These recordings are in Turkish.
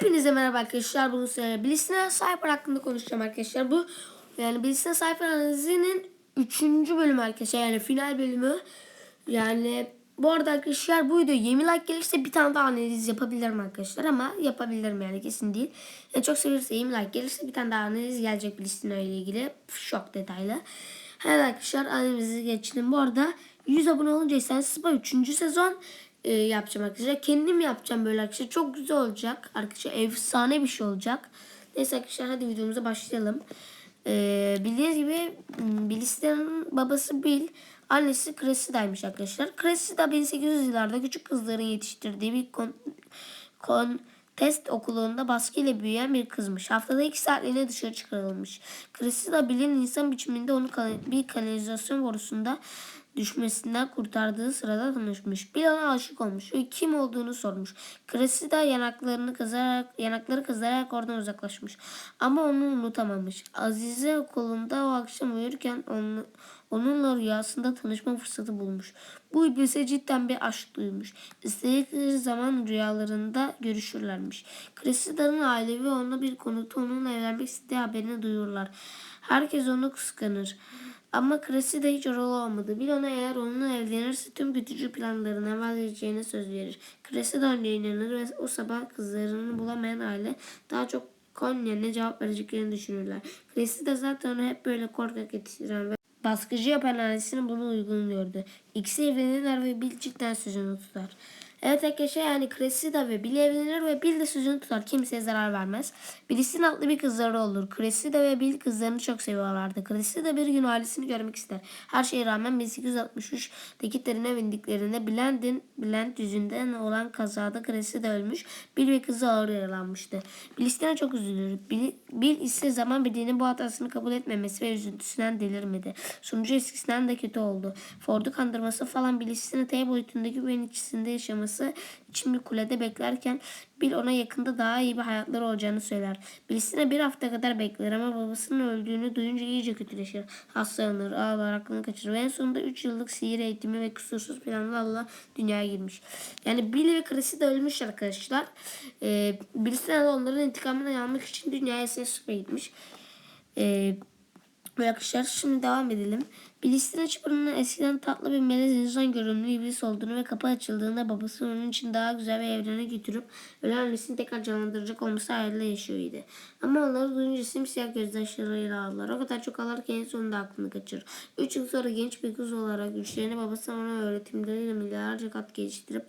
Hepinize merhaba arkadaşlar. Bugün size Blitz'ine Cypher hakkında konuşacağım arkadaşlar. Bu yani Blitz'ine Cypher analizinin 3. bölümü arkadaşlar. Yani final bölümü. Yani bu arada arkadaşlar bu video 20 like gelirse bir tane daha analiz yapabilirim arkadaşlar. Ama yapabilirim yani kesin değil. Yani çok sevilirse 20 like gelirse bir tane daha analiz gelecek ile ilgili. Çok detaylı. Evet arkadaşlar analizi geçelim. Bu arada 100 abone olunca Spa 3. sezon e, yapacağım arkadaşlar. Kendim yapacağım böyle arkadaşlar. Çok güzel olacak. Arkadaşlar efsane bir şey olacak. Neyse arkadaşlar hadi videomuza başlayalım. E, bildiğiniz gibi Bilis'ten babası Bill. Annesi Cressida'ymış arkadaşlar. Cressida 1800 yıllarda küçük kızların yetiştirdiği bir kon, kon test okulunda baskıyla büyüyen bir kızmış. Haftada iki saatliğine dışarı çıkarılmış. Cressida Bill'in insan biçiminde onu bir kanalizasyon borusunda düşmesinden kurtardığı sırada tanışmış. Bir ona aşık olmuş ve kim olduğunu sormuş. Cressida yanaklarını kızarak, yanakları kızararak oradan uzaklaşmış. Ama onu unutamamış. Azize okulunda o akşam uyurken onu, onunla rüyasında tanışma fırsatı bulmuş. Bu iblise cidden bir aşk duymuş. İstedikleri zaman rüyalarında görüşürlermiş. Cressida'nın ailevi ona bir konutu onunla evlenmek istediği haberini duyurlar. Herkes onu kıskanır. Ama Cressida hiç oralı olmadı. Bir ona eğer onunla evlenirse tüm kötücü planlarına vazgeçeceğine söz verir. Cressida ona inanır ve o sabah kızlarını bulamayan aile daha çok Konya ne cevap vereceklerini düşünürler. Cressida zaten onu hep böyle korkak yetiştiren ve baskıcı yapan ailesinin bunu uygun gördü. İkisi evlenirler ve Bill cidden sözünü tutar. Evet arkadaşlar yani Cressida ve Bill evlenir ve Bill de sözünü tutar. Kimseye zarar vermez. Bilis'in adlı bir kızları olur. Cressida ve Bill kızlarını çok seviyorlardı. Cressida bir gün ailesini görmek ister. Her şeye rağmen 1863'teki trene bindiklerinde Bland'in Bland yüzünden olan kazada Cressida ölmüş. Bill ve kızı ağır yaralanmıştı. Bilis'ten çok üzülür. Bill, Bill ise zaman bildiğini bu hatasını kabul etmemesi ve üzüntüsünden delirmedi. Sonucu eskisinden de kötü oldu. Ford'u kandırması falan Bilis'in T boyutundaki güven içinde yaşaması için bir kulede beklerken Bill ona yakında daha iyi bir hayatları olacağını söyler. Bilisine bir hafta kadar bekler ama babasının öldüğünü duyunca iyice kötüleşir. Hastalanır, ağlar, aklını kaçırır ve en sonunda 3 yıllık sihir eğitimi ve kusursuz planlarla dünyaya girmiş. Yani Bill ve Cressida ölmüş arkadaşlar. Ee, Bilisine de onların intikamını almak için dünyaya ses gitmiş. Ee, arkadaşlar şimdi devam edelim. Bilistin çıpırının eskiden tatlı bir melez insan görünümlü iblis olduğunu ve kapı açıldığında babası onun için daha güzel bir evrene götürüp ölen annesini tekrar canlandıracak olması hayaliyle yaşıyordu. Ama onları duyunca simsiyah gözyaşlarıyla ağlar. O kadar çok ağlar ki en sonunda aklını kaçırır. Üç yıl sonra genç bir kız olarak güçlerini babası ona öğretimleriyle milyarlarca kat geliştirip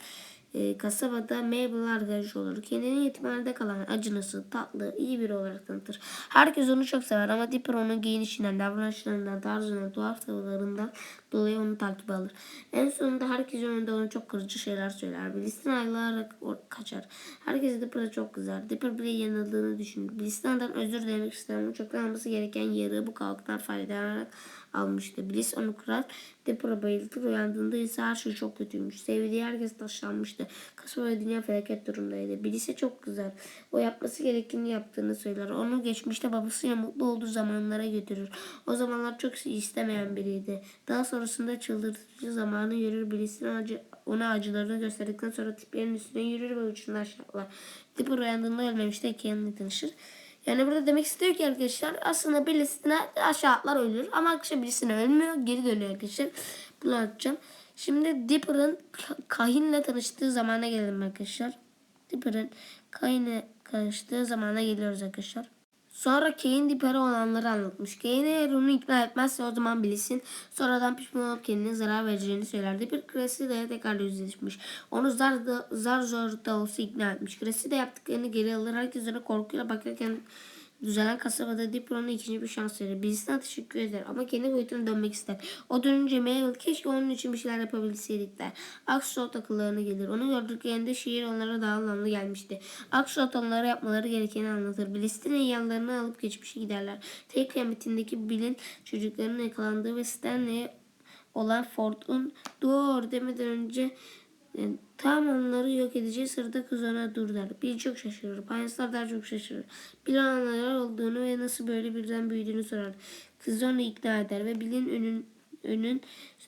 e, kasabada Mabel arkadaş olur. Kendini yetimhanede kalan acınası, tatlı, iyi biri olarak tanıtır. Herkes onu çok sever ama Dipper onun giyinişinden, davranışlarından, tarzından, tuhaf tavırlarından dolayı onu takip alır. En sonunda herkes önünde ona çok kırıcı şeyler söyler. Bilis'ten ayrılarak kaçar. Herkes Dipper'a çok kızar. Dipper bile yanıldığını düşünür. Bilis'ten özür dilemek ister ama çoktan alması gereken yarığı bu kavgadan faydalanarak almıştı. Bliss onu kırar. Dipper'a bayıltır. Uyandığında ise her şey çok kötüymüş. Sevdiği herkes taşlanmıştı. Kasaba ve dünya felaket durumdaydı. Bliss'e çok kızar. O yapması gerekeni yaptığını söyler. Onu geçmişte babasıyla mutlu olduğu zamanlara götürür. O zamanlar çok istemeyen biriydi. Daha sonrasında çıldırtıcı zamanı yürür. Bliss'in acı, ona acılarını gösterdikten sonra tiplerin üstüne yürür ve uçuna aşağılar. Dipper uyandığında ölmemişti. Kenan'la tanışır. Yani burada demek istiyor ki arkadaşlar aslında birisine aşağı atlar ölür ama arkadaşlar birisine ölmüyor geri dönüyor arkadaşlar. Bunu anlatacağım. Şimdi Dipper'ın Kahin'le tanıştığı zamana gelelim arkadaşlar. Dipper'ın Kahin'le tanıştığı zamana geliyoruz arkadaşlar. Sonra Kane Dipper'e olanları anlatmış. Kane eğer onu ikna etmezse o zaman bilsin. Sonradan pişman olup kendine zarar vereceğini söyler. Dipper Cressida'ya tekrar yüzleşmiş. Onu zar, da, zar zor da olsa ikna etmiş. Cressida yaptıklarını geri alır. Herkes ona korkuyla bakarken düzelen kasabada Dipper ona ikinci bir şans verir. Birisine teşekkür eder ama kendi boyutuna dönmek ister. O dönünce Mabel keşke onun için bir şeyler yapabilseydik der. Axel akıllarına gelir. Onu gördüklerinde şiir onlara daha anlamlı gelmişti. Axel onlara yapmaları gerekeni anlatır. Blist'in yanlarına alıp geçmişe giderler. Tek kıyametindeki Bill'in çocuklarının yakalandığı ve Stanley'e olan Ford'un doğru demeden önce tam onları yok edeceği sırada kız ona dur der. Çok şaşırır. Payaslar daha çok şaşırır. Bill ona neler olduğunu ve nasıl böyle birden büyüdüğünü sorar. Kız onu ikna eder ve Bill'in önün önün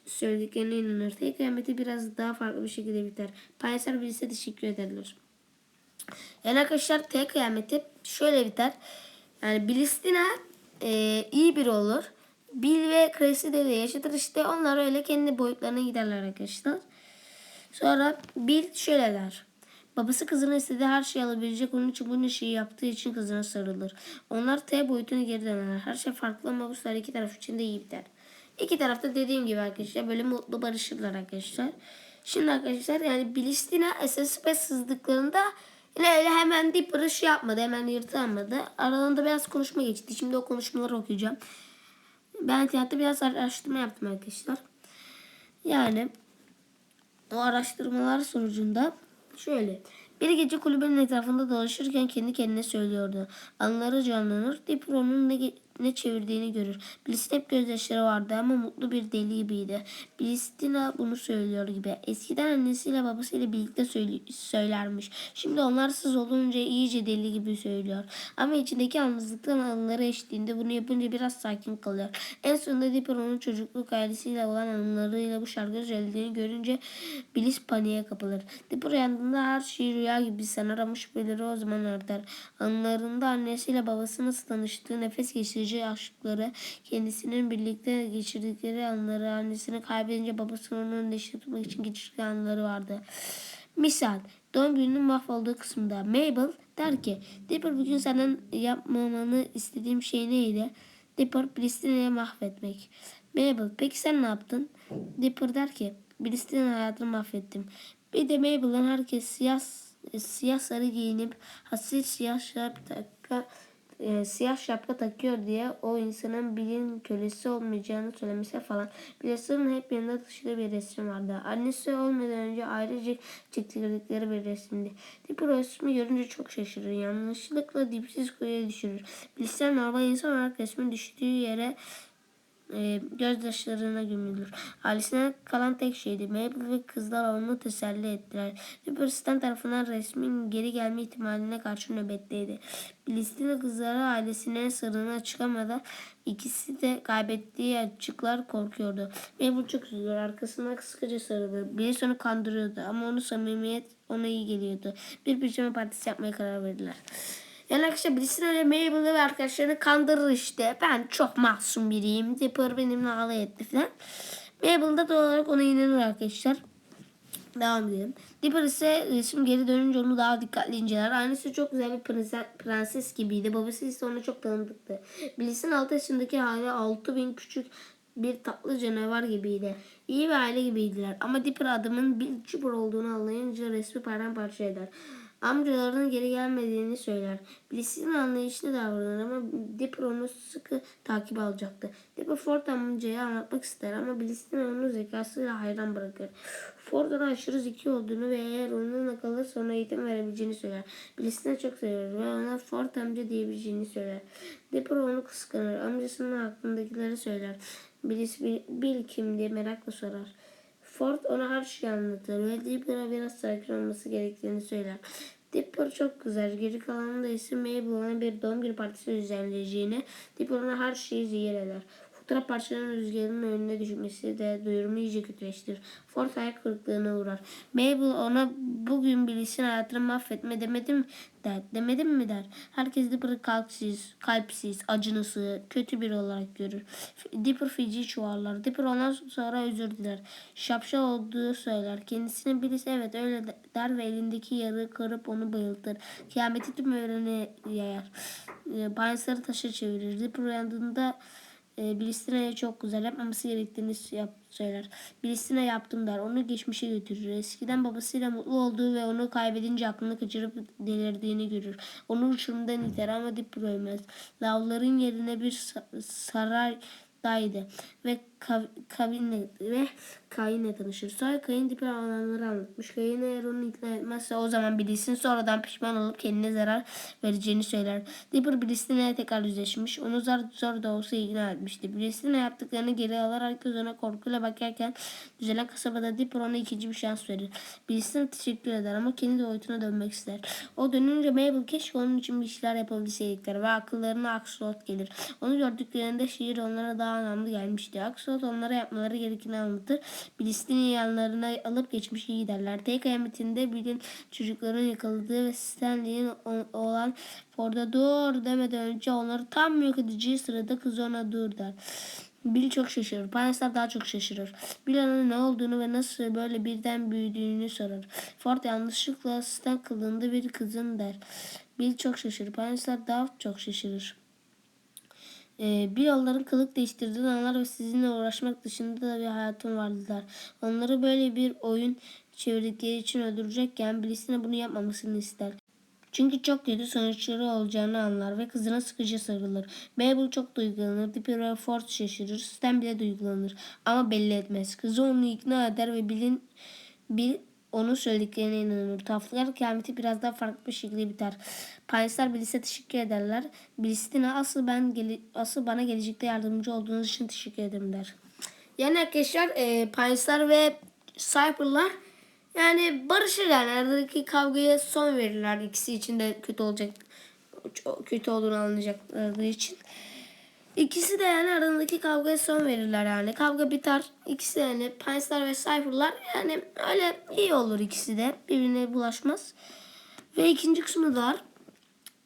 söylediklerine inanır. Tek kıyameti biraz daha farklı bir şekilde biter. Payaslar Bill'e teşekkür ederler. Yani arkadaşlar T kıyameti şöyle biter. Yani Bilistina e, iyi biri olur. Bill ve Chris'i de yaşatır işte onlar öyle kendi boyutlarına giderler arkadaşlar. Sonra Bill şöyle der. Babası kızına istediği her şeyi alabilecek onun için bunun şeyi yaptığı için kızına sarılır. Onlar T boyutuna geri dönerler. Her şey farklı ama bu sefer iki taraf için de iyi biter. İki tarafta dediğim gibi arkadaşlar böyle mutlu barışırlar arkadaşlar. Şimdi arkadaşlar yani Bilistina SSP sızdıklarında yine öyle hemen deyip barış yapmadı. Hemen yırtamadı. Aralarında biraz konuşma geçti. Şimdi o konuşmaları okuyacağım. Ben internette biraz araştırma yaptım arkadaşlar. Yani o araştırmalar sonucunda şöyle. Bir gece kulübenin etrafında dolaşırken kendi kendine söylüyordu. Anıları canlanır. Dipper onun ne, ge- ne çevirdiğini görür. Bliss'in hep gözyaşları vardı ama mutlu bir deli gibiydi. Bliss'tina bunu söylüyor gibi. Eskiden annesiyle babasıyla birlikte söyle- söylermiş. Şimdi onlarsız olunca iyice deli gibi söylüyor. Ama içindeki yalnızlıktan anıları eşliğinde bunu yapınca biraz sakin kalıyor. En sonunda Dipper onun çocukluk ailesiyle olan anılarıyla bu şarkıyı söylediğini görünce Bliss paniğe kapılır. Dipper uyandığında her şey rüya gibi sanar ama şüpheleri o zaman artar. Anılarında annesiyle babası nasıl tanıştığı, nefes geçirici aşkları, kendisinin birlikte geçirdikleri anları, annesini kaybedince babasının önünde tutmak için geçirdiği anları vardı. Misal, doğum gününün mahvolduğu kısımda Mabel der ki Dipper bugün senden yapmamanı istediğim şey neydi? Dipper Pristina'yı mahvetmek. Mabel peki sen ne yaptın? Dipper der ki Pristina'nın hayatını mahvettim. Bir de Mabel'ın herkes siyah siyah sarı giyinip hasret siyah şapka e, siyah şapka takıyor diye o insanın bilin kölesi olmayacağını söylemesi falan. Bilas'ın hep yanında taşıdığı bir resim vardı. Annesi olmadan önce ayrıca çektirdikleri bir resimdi. O resmi görünce çok şaşırır. Yanlışlıkla dipsiz kuyuya düşürür. Bilis'ten normal insan olarak resmin düştüğü yere e, gözyaşlarına gömülür. Ailesine kalan tek şeydi. Mabel ve kızlar onu teselli ettiler. Dipper Stan tarafından resmin geri gelme ihtimaline karşı nöbetteydi. Bilistina kızları ailesine sırrına çıkamadan ikisi de kaybettiği açıklar korkuyordu. Mabel çok üzülür. Arkasına sıkıca sarılır. Bilis onu kandırıyordu ama onu samimiyet ona iyi geliyordu. Bir pijama partisi yapmaya karar verdiler. Yani arkadaşlar birisini öyle Mabel'ı ve arkadaşlarını kandırır işte. Ben çok masum biriyim. Dipper benimle alay etti falan. Mabel da doğal olarak ona inanır arkadaşlar. Devam edelim. Dipper ise resim geri dönünce onu daha dikkatli inceler. Annesi çok güzel bir prenses, prenses gibiydi. Babası ise ona çok tanıdıktı. Bilis'in 6 yaşındaki hali 6000 küçük bir tatlı canavar gibiydi. İyi bir aile gibiydiler. Ama Dipper adamın bir çubuğu olduğunu anlayınca resmi paramparça eder. Amcalarının geri gelmediğini söyler. Bliss'in anlayışlı davranır ama Dipper onu sıkı takip alacaktı. Dipper Ford amcaya anlatmak ister ama Bliss'in onu zekasıyla hayran bırakır. Ford ona aşırı zeki olduğunu ve eğer onunla kalırsa ona eğitim verebileceğini söyler. Bliss'ini çok sever ve ona Ford amca diyebileceğini söyler. Dipper onu kıskanır. Amcasının aklındakileri söyler. Bliss Bill, Bill kim diye merakla sorar. Ford ona her şeyi anlatır ve Dipper'a biraz sakin olması gerektiğini söyler. Dipper çok kızar. Geri kalanında ise Mabel ona bir doğum günü partisi düzenleyeceğini, Dipper ona her şeyi zehir eder. Fotoğraf parçalarının rüzgarın önüne düşmesi de duyurumu iyice kötüleştirir. Ford ayak kırıklığına uğrar. Mabel ona bugün Bilis'in hayatını mahvetme demedim der. Demedim mi der. Herkes Dipper'ı kalpsiz, kalpsiz, acınası, kötü biri olarak görür. Dipper feci çuvallar. Dipper ondan sonra özür diler. Şapşal olduğu söyler. Kendisine birisi evet öyle der ve elindeki yarığı kırıp onu bayıltır. Kıyameti tüm evrene yayar. E, Bayasları taşa çevirir. Dipper uyandığında e, Bilistina'ya çok güzel yapmaması gerektiğini yap, söyler. Bilistina yaptım der. Onu geçmişe götürür. Eskiden babasıyla mutlu olduğu ve onu kaybedince aklını kaçırıp delirdiğini görür. Onu uçurumdan iter ama Dipper ölmez. Lavların yerine bir sa- saray daydı ve Kav- ve Kain'le tanışır. Sonra Kain Dipper olanları anlatmış. Kain eğer onu ikna etmezse o zaman Bilis'in sonradan pişman olup kendine zarar vereceğini söyler. Dipper Bilis'le tekrar yüzleşmiş. Onu zor, zor da olsa ikna etmişti. Bilis'in yaptıklarını geri. Herkes ona korkuyla bakarken düzelen kasabada Dipper ona ikinci bir şans verir. Bilis'ine teşekkür eder ama kendi boyutuna dönmek ister. O dönünce Mabel keşke onun için bir şeyler yapabilseydik der ve akıllarına Axolot gelir. Onu gördüklerinde şiir onlara daha anlamlı gelmişti. Axolot Lancelot onlara yapmaları gerekeni anlatır. Bilistin'i yanlarına alıp geçmişe giderler. Tek kıyametinde Bill'in çocukların yakaladığı ve Stanley'in olan Ford'a dur demeden önce onları tam yok edeceği sırada kız ona dur der. Bill çok şaşırır. Panesler daha çok şaşırır. Bill ne olduğunu ve nasıl böyle birden büyüdüğünü sorar. Ford yanlışlıkla Stan kılığında bir kızın der. Bill çok şaşırır. Panesler daha çok şaşırır. Ee, bir onların kılık değiştirdiğini anlar ve sizinle uğraşmak dışında da bir hayatım vardılar. Onları böyle bir oyun çevirdikleri için öldürecekken birisine bunu yapmamasını ister. Çünkü çok kötü sonuçları olacağını anlar ve kızına sıkıca sarılır. Mabel çok duygulanır. Dipper ve Ford şaşırır. Stan bile duygulanır. Ama belli etmez. Kızı onu ikna eder ve Bill'in Bill onun söylediklerine inanır. Tuhaflıklar kıyameti biraz daha farklı bir şekilde biter. Parisler Bilis'e teşekkür ederler. Bilis'ine asıl ben asıl bana gelecekte yardımcı olduğunuz için teşekkür ederim der. Yani arkadaşlar e, Parisler ve Cypher'lar yani barışır yani aradaki kavgaya son verirler. İkisi için de kötü olacak kötü olduğunu anlayacakları için. İkisi de yani aralarındaki kavgaya son verirler yani. Kavga biter. İkisi de yani Panslar ve Cypher'lar yani öyle iyi olur ikisi de. Birbirine bulaşmaz. Ve ikinci kısmı da var.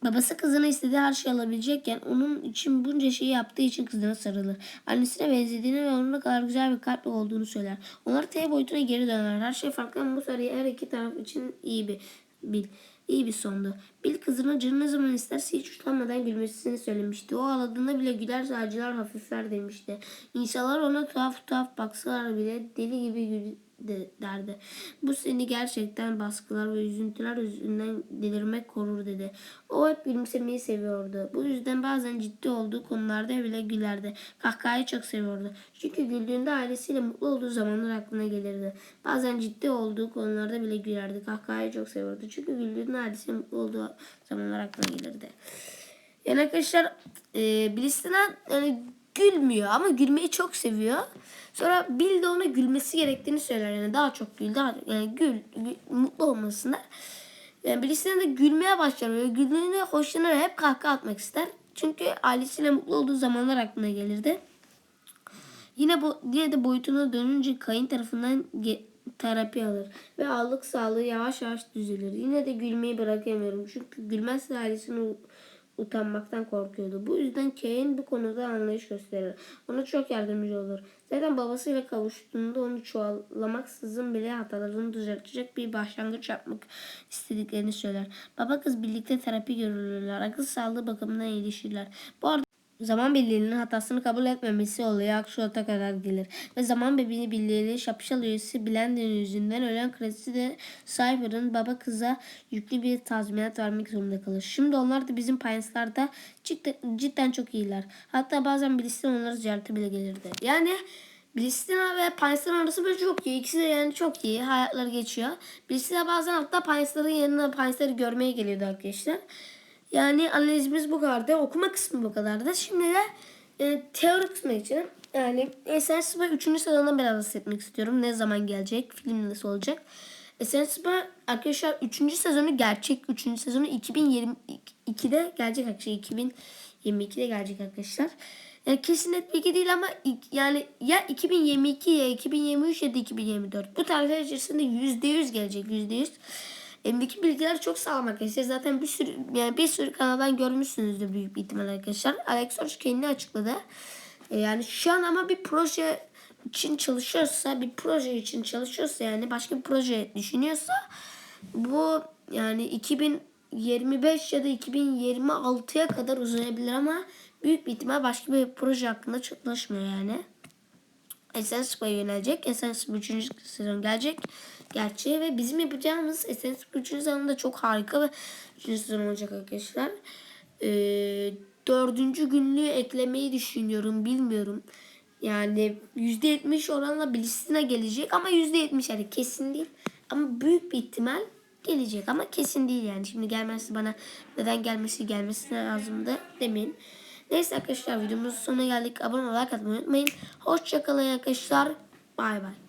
Babası kızına istediği her şeyi alabilecekken onun için bunca şeyi yaptığı için kızına sarılır. Annesine benzediğini ve onun ne kadar güzel bir kalpli olduğunu söyler. Onlar T boyutuna geri döner. Her şey farklı ama bu soruyu her iki taraf için iyi bir bil. İyi bir sondu. Bill kızına canı ne zaman isterse hiç utanmadan gülmesini söylemişti. O ağladığında bile güler acılar hafifler demişti. İnsanlar ona tuhaf tuhaf baksalar bile deli gibi gül de, derdi. Bu seni gerçekten baskılar ve üzüntüler yüzünden delirmek korur dedi. O hep gülümsemeyi seviyordu. Bu yüzden bazen ciddi olduğu konularda bile gülerdi. Kahkahayı çok seviyordu. Çünkü güldüğünde ailesiyle mutlu olduğu zamanlar aklına gelirdi. Bazen ciddi olduğu konularda bile gülerdi. Kahkahayı çok seviyordu. Çünkü güldüğünde ailesiyle mutlu olduğu zamanlar aklına gelirdi. Yani arkadaşlar e, birisine yani gülmüyor ama gülmeyi çok seviyor. Sonra Bill de ona gülmesi gerektiğini söyler. Yani daha çok gül, daha yani gül, gül mutlu olmasına. Yani birisine de gülmeye başlar. Böyle güldüğünde hoşlanır. Hep kahkaha atmak ister. Çünkü ailesiyle mutlu olduğu zamanlar aklına gelirdi. Yine bu yine de boyutuna dönünce kayın tarafından terapi alır ve ağırlık sağlığı yavaş yavaş düzelir. Yine de gülmeyi bırakamıyorum çünkü gülmezse ailesini utanmaktan korkuyordu. Bu yüzden Kane bu konuda anlayış gösterir. Ona çok yardımcı olur. Zaten babasıyla kavuştuğunda onu çuvallamaksızın bile hatalarını düzeltecek bir başlangıç yapmak istediklerini söyler. Baba kız birlikte terapi görürler. Akıl sağlığı bakımından iyileşirler. Bu arada Zaman birliğinin hatasını kabul etmemesi olayı Akşuat'a kadar gelir. Ve zaman bebeği birliğiyle şapşal üyesi Blender'ın yüzünden ölen kredisi de Cyber'ın baba kıza yüklü bir tazminat vermek zorunda kalır. Şimdi onlar da bizim Pines'larda cidden, çok iyiler. Hatta bazen Bilistin onları ziyarete bile gelirdi. Yani Bilistina ve Pines'ların arası böyle çok iyi. İkisi de yani çok iyi. Hayatları geçiyor. Bilistina bazen hatta Pines'ların yanına Pines'ları görmeye geliyordu arkadaşlar. Yani analizimiz bu kadardı. Okuma kısmı bu kadardı. Şimdi de e, teori kısmı için yani Essence Spy 3. sezondan biraz bahsetmek istiyorum. Ne zaman gelecek? Film nasıl olacak? Essence Spy arkadaşlar 3. sezonu gerçek 3. sezonu 2022'de gelecek arkadaşlar. 2022'de gelecek arkadaşlar. Yani kesin net bilgi değil ama yani ya 2022 ya 2023 ya da 2024. Bu tarihler içerisinde %100 gelecek %100. Elimdeki bilgiler çok sağlam arkadaşlar. Zaten bir sürü yani bir sürü kanaldan görmüşsünüzdür büyük bir ihtimal arkadaşlar. Alex Roach kendini açıkladı. E, Yani şu an ama bir proje için çalışıyorsa, bir proje için çalışıyorsa yani başka bir proje düşünüyorsa bu yani 2025 ya da 2026'ya kadar uzayabilir ama büyük bir ihtimal başka bir proje hakkında çalışmıyor yani. Essence Spy'a yönelecek. Essence Spy 3. sezon gelecek. Gerçeği ve bizim yapacağımız Spy 3. sezonda çok harika ve 3. sezon olacak arkadaşlar. Ee, dördüncü günlüğü eklemeyi düşünüyorum. Bilmiyorum. Yani %70 oranla Bilistina gelecek ama %70 yani kesin değil. Ama büyük bir ihtimal gelecek ama kesin değil yani. Şimdi gelmesi bana neden gelmesi gelmesi lazımdı demeyin. Neyse arkadaşlar videomuzun sonuna geldik. Abone like atmayı unutmayın. Hoşçakalın arkadaşlar. Bay bay.